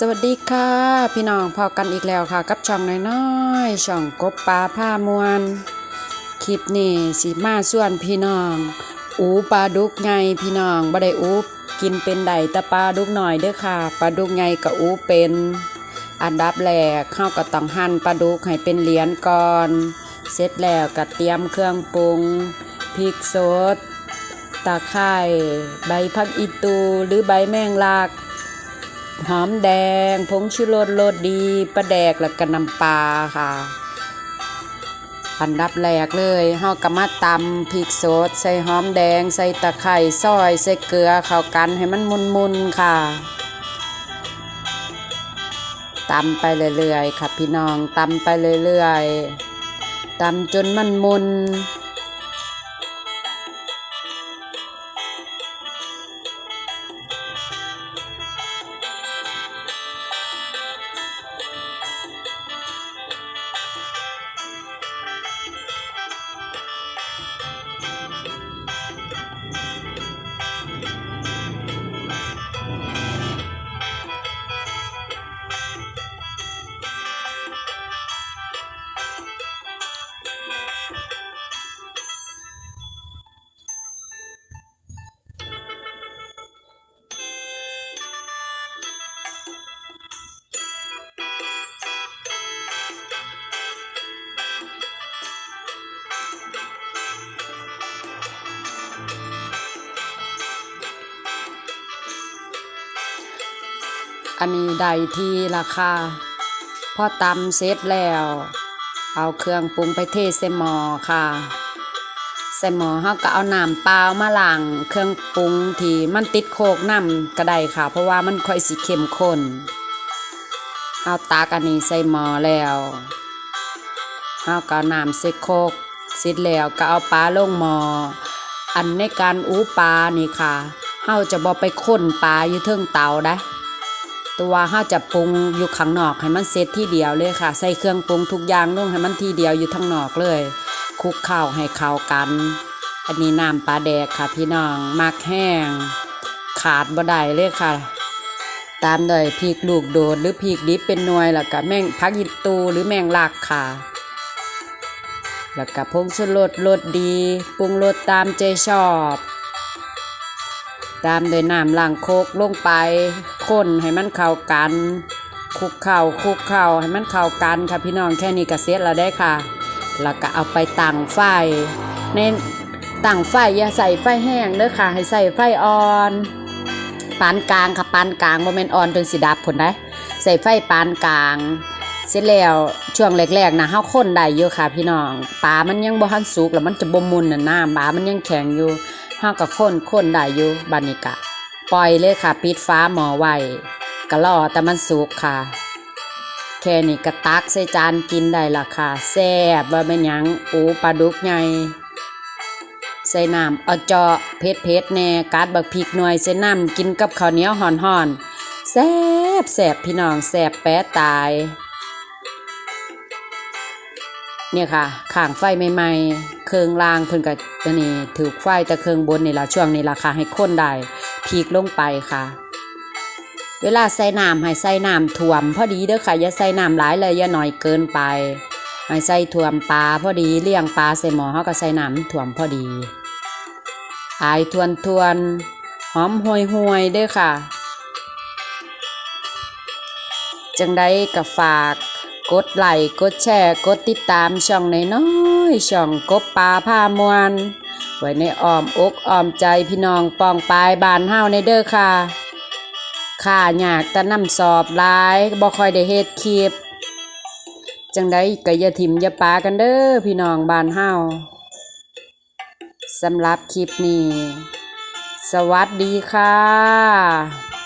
สวัสดีค่ะ พี่น้องพอกันอีกแล้วค่ะ กับช่องน้อยๆช่องกบปลาผ้ามวลคลิปนี้สิมาส่วนพี่น้อง อูปลาดุกไงพี่น้องบ่ได้อูกินเป็นใดแต่ปลาดุกหน่อยเด้อค่ะปลาดุกไงกับอูเป็น อันดับแรกเข้าก็ต้องหั่นปลาดุกให้เป็นเหรียญก่อน เสร็จแล้วก็เตรียมเครื่องปรุงพริกสดตะไคร้ใบพักอีตูหรือใบแมงลัก หอมแดง ผงชูรสรสดีปลาแดกแล้วก็น้ำปลาค่ะอันดับแรกเลยเฮาก็มาตำพริกสด ใส่หอมแดง ใส่ตะไคร้ซอย ใส่เกลือเข้ากันให้มันมุนๆค่ะตำไปเรื่อยๆค่ะพี่น้องตำไปเรื่อยๆตำจนมันมุน อันนี้ได้ที่ราคาพอตำเสร็จแล้ว เอาเครื่องปรุงไปเทใส่หม้อค่ะใส่หม้อเฮาก็เอาน้ำเปล่ามาล้างเครื่องปรุงที่มันติดโคกน้ำก็ได้ค่ะ เพราะว่ามันค่อยสิเข้มข้นเอาตักอันนี้ใส่หม้อแล้วเฮาก็เอาน้ำใส่โคกเสร็จแล้วก็เอาปลาลงหม้ออันในการอู้ปลานี่ค่ะเฮาจะบ่ไปค้นปลาอยู่เทิงเตาได้ ตัวเฮาจะปรุงอยู่ข้างนอกให้มันเสร็จที่เดียวเลยค่ะ ใส่เครื่องปรุงทุกอย่างลงให้มันทีเดียวอยู่ทั้งนอกเลยคลุกข้าวให้เข้ากัน อันนี้น้ำปลาแดกค่ะ พี่น้องมักแห้ง ขาดบ่ได้เลยค่ะ ตามด้วยพริกลูกโดดหรือพริกดิบเป็นหน่วยแล้วก็แมงพักยิตูหรือแมงลักค่ะ แล้วก็ผงชูรสรสดี ปรุงรสตามใจชอบ ตามโดยน้ำล้างโคกลงไปคนให้มันเข้ากันคลุกเข้าคลุกเข้าให้มันเข้ากันค่ะพี่น้องแค่นี้ก็เสร็จแล้วได้ค่ะ แล้วก็เอาไปตั้งไฟในตั้งไฟอย่าใส่ไฟแห้งเด้อค่ะ ให้ใส่ไฟอ่อนปานกลางค่ะปานกลางบ่แม่นอ่อนจนสิดับผลได้ใส่ไฟปานกลาง เสร็จแล้วช่วงแรกๆนะเฮาคนได้อยู่ค่ะพี่น้องปลามันยังบ่ทันสุกแล้วมันจะบ่มุนน่ะน้ำปลามันยังแข็งอยู่ เฮาก็คนคนได้อยู่บัดนี้ก็ปล่อยเลยค่ะ ปิดฟ้าหมอไว้ก็รอแต่มันสุกค่ะ แค่นี้ก็ตักใส่จานกินได้ละค่ะแซ่บว่าเป็นหยังปูปลาดุกใหญ่ใส่น้ำเอาเจาะเผ็ดเผ็ดๆแน่กัดบักพริกหน่วยใส่น้ำกินกับข้าวเหนียวห่อนๆแซ่บแซ่บพี่น้องแซ่บแป๊ะตาย เนี่ยค่ะข้างไฟใหม่ๆ เครื่องล่างเพิ่นก็จะนี่ถือไฟแต่เครื่องบนนี่ละช่วงนี้ราคาให้คนได้พริกลงไปค่ะ เวลาใส่น้ำให้ใส่น้ำท่วม พอดีเด้อค่ะอย่าใส่น้ำหลายเลยอย่าหน่อยเกินไปให้ใส่ท่วมปลาพอดีเลี้ยงปลาใส่หม้อเฮาก็ใส่น้ำท่วมพอดีอายทวนทวนหอมห่วยห่วยเด้อค่ะ จังได้ก็ฝาก กดไลค์กดแชร์กดติดตามช่องน้อยๆช่องกบปลาผ้ามวลไว้ในอ้อมอกอ้อมใจพี่น้องปองปายบานเฮาในเด้อค่ะข้ายากแต่น้ำสอบหลายบ่ค่อยได้เฮ็ดคลิปจังได้ก็อย่าถิ่มอย่าปากันเด้อพี่น้องบ้านเฮาสำหรับคลิปนี้ สวัสดีค่ะ